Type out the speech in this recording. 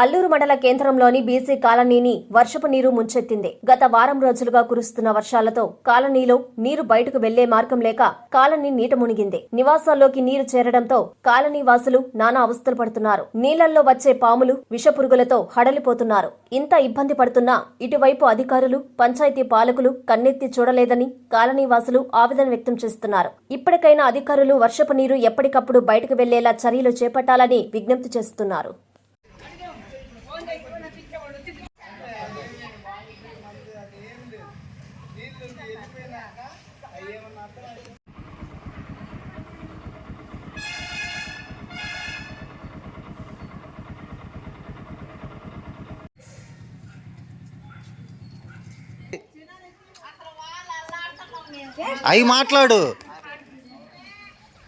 అల్లూరు మండల కేంద్రంలోని బీసీ కాలనీని వర్షపు నీరు ముంచెత్తింది. గత వారం రోజులుగా కురుస్తున్న వర్షాలతో కాలనీలో నీరు బయటకు వెళ్ళే మార్గం లేక కాలనీ నీట మునిగింది. నివాసాల్లోకి నీరు చేరడంతో కాలనీ వాసులు నానా అవస్థలు పడుతున్నారు. నీళ్ళల్లో వచ్చే పాములు విషపురుగులతో హడలిపోతున్నారు. ఇంత ఇబ్బంది పడుతున్నా ఇటువైపు అధికారులు పంచాయతీ పాలకులు కన్నెత్తి చూడలేదని కాలనీ వాసులు ఆవేదన వ్యక్తం చేస్తున్నారు. ఇప్పటికైనా అధికారులు వర్షపు నీరు ఎప్పటికప్పుడు బయటకు వెళ్ళేలా చర్యలు చేపట్టాలని విజ్ఞప్తి చేస్తున్నారు. అవి మాట్లాడు.